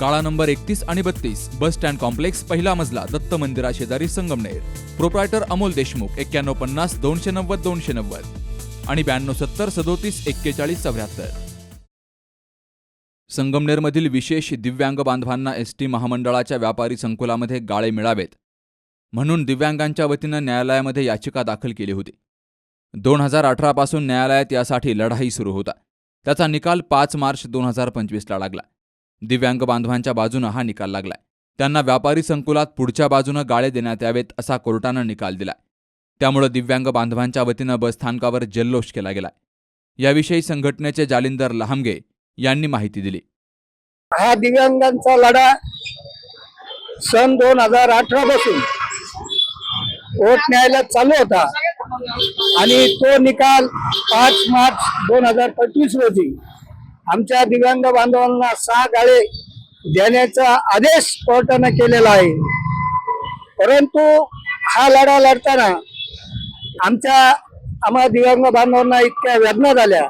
काळा नंबर एकतीस आणि बत्तीस बस स्टँड कॉम्प्लेक्स पहिला मजला दत्त मंदिरा शेजारी संगमनेर. प्रोप्रायटर अमोल देशमुख एक्क्याण्णव पन्नास दोनशे नव्वद दोनशे नव्वद. आणि ब्याण्णव सत्तर सदोतीस एक्केचाळीस चौऱ्याहत्तर. संगमनेरमधील विशेष दिव्यांग बांधवांना एस टी महामंडळाच्या व्यापारी संकुलामध्ये गाळे मिळावेत म्हणून दिव्यांगांच्या वतीनं न्यायालयामध्ये याचिका दाखल केली होती. दोन हजार अठरापासून न्यायालयात यासाठी लढाई सुरू होता. त्याचा निकाल पाच मार्च दोन हजार पंचवीसला लागला. दिव्यांग बांधवांच्या बाजूनं हा निकाल लागलाय. त्यांना व्यापारी संकुलात पुढच्या बाजूनं गाळे देण्यात यावेत असा कोर्टानं निकाल दिलाय. त्यामुळे दिव्यांग बांधवांच्या वतीनं बसस्थानकावर जल्लोष केला गेलाय. याविषयी संघटनेचे जालिंदर लहामगे यांनी माहिती दिली. हा दिव्यांगांचा लढा सन दोन हजार अठरा पासून कोर्ट न्यायालयात चालू होता. आणि तो निकाल पाच मार्च दोन हजार पंचवीस रोजी आमच्या दिव्यांग बांधवांना सहा गाळे देण्याचा आदेश कोर्टानं केलेला आहे. परंतु हा लढा लढताना आमच्या आम्हा दिव्यांग बांधवांना इतक्या वेदना झाल्या.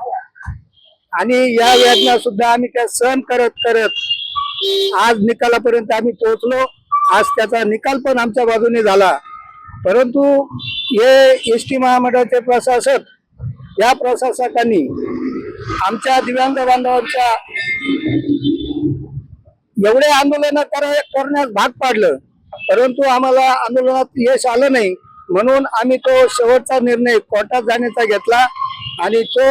आणि या वेदना सुद्धा आम्ही त्या सहन करत करत आज निकालापर्यंत आम्ही पोहोचलो. आज त्याचा निकाल पण आमच्या बाजूने झाला. परंतु हे एस टी महामंडळाचे प्रशासक या प्रशासकांनी आमच्या दिव्यांग बांधवांच्या एवढे आंदोलन करण्यास भाग पाडलं. परंतु आम्हाला आंदोलनात यश आलं नाही. म्हणून आम्ही तो शेवटचा निर्णय कोर्टात जाण्याचा घेतला आणि तो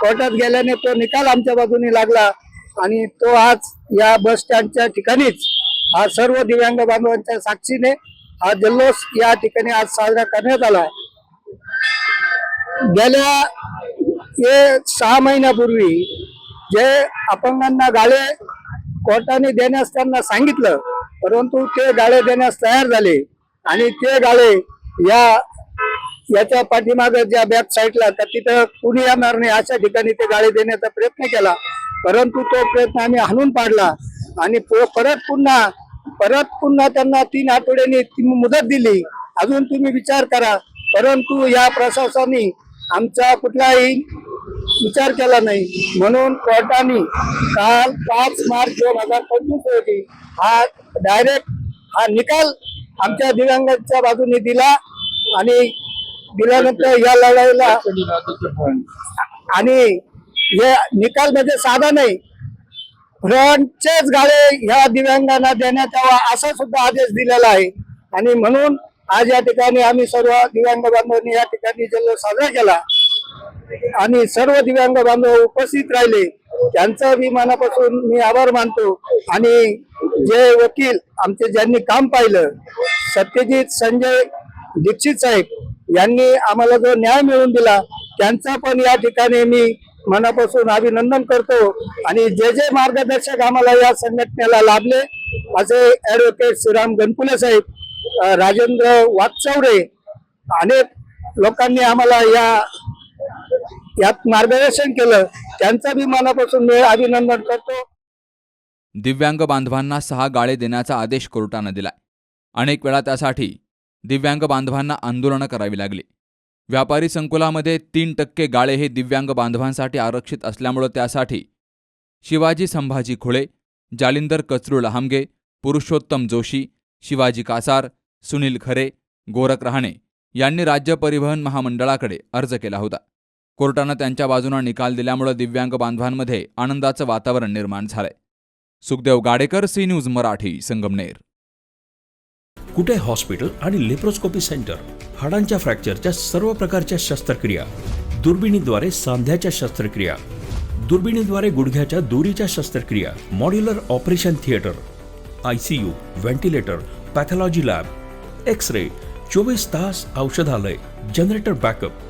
कोर्टात गेल्याने तो निकाल आमच्या बाजूने लागला आणि तो आज या बस स्टँडच्या ठिकाणीच हा सर्व दिव्यांग बांधवांच्या साक्षीने हा जल्लोष या ठिकाणी आज साजरा करण्यात आला. गेल्या हे सहा महिन्यापूर्वी जे अपंगांना गाळे कोर्टाने देण्यास त्यांना सांगितलं परंतु ते गाळे देण्यास तयार झाले आणि ते गाळे या याच्या पाठीमागं ज्या बॅक साईडला तर तिथं कुणी येणार नाही अशा ठिकाणी ते गाळे देण्याचा प्रयत्न केला. परंतु तो प्रयत्न आम्ही हाणून पाडला आणि परत पुन्हा परत पुन्हा त्यांना तीन आठवड्यांनी ती मुदत दिली. अजून तुम्ही विचार करा. परंतु या प्रशासनाने आमचा कुठलाही विचार केला नाही. म्हणून कोर्टाने काल पाच मार्च दोन हजार पंचवीस रोजी हा डायरेक्ट हा निकाल आमच्या दिव्यांगांच्या बाजूने दिला आणि दिल्यानंतर या लढाईला आणि हे निकाल म्हणजे साधा नाही. फ्रंटचेच गाळे ह्या दिव्यांगांना देण्यात यावा असा सुद्धा आदेश दिलेला आहे. आणि म्हणून आज या ठिकाणी आम्ही सर्व दिव्यांग बांधवांनी या ठिकाणी जल्लोष साजरा केला. आणि सर्व दिव्यांग बांधव उपस्थित राहिले. त्यांचा मी मनापासून मी आभार मानतो. आणि जे वकील आमचे ज्यांनी काम पाहिलं सत्यजित संजय दीक्षित साहेब यांनी आम्हाला जो न्याय मिळवून दिला त्यांचा पण या ठिकाणी मी मनापासून अभिनंदन करतो. आणि जे जे मार्गदर्शक आम्हाला या संघटनेला लाभले असे ऍडव्होकेट श्रीराम गणपुले साहेब राजेंद्र वाकचौरे अनेक लोकांनी आम्हाला या यात मार्गदर्शन केलं त्यांचा मी मनापासून मी अभिनंदन करतो. दिव्यांग बांधवांना सहा गाळे देण्याचा आदेश कोर्टानं दिलाय. अनेक वेळा त्यासाठी दिव्यांग बांधवांना आंदोलनं करावी लागली. व्यापारी संकुलामध्ये तीन टक्के गाळे हे दिव्यांग बांधवांसाठी आरक्षित असल्यामुळं त्यासाठी शिवाजी संभाजी खुळे जालिंदर कचरू लहामगे पुरुषोत्तम जोशी शिवाजी कासार सुनील खरे गोरख रहाणे यांनी राज्य परिवहन महामंडळाकडे अर्ज केला होता. कोर्टानं त्यांच्या बाजूनं निकाल दिल्यामुळं दिव्यांग बांधवांमध्ये आनंदाचं वातावरण निर्माण झालंय. Sukhdev Gadekar C news Marathi Sangamner. Kute hospital आणि लेप्रोस्कोपी सेंटर? हाडांच्या फ्रॅक्चरच्या सर्व प्रकारच्या शस्त्रक्रिया. दुर्बिणीद्वारे सांध्याच्या शस्त्रक्रिया. दुर्बिणीद्वारे गुडघ्याच्या दोरीच्या शस्त्रक्रिया. Modular operation theatre. I C U ventilator pathology lab. X ray चोवीस तास औषधालय. Generator backup.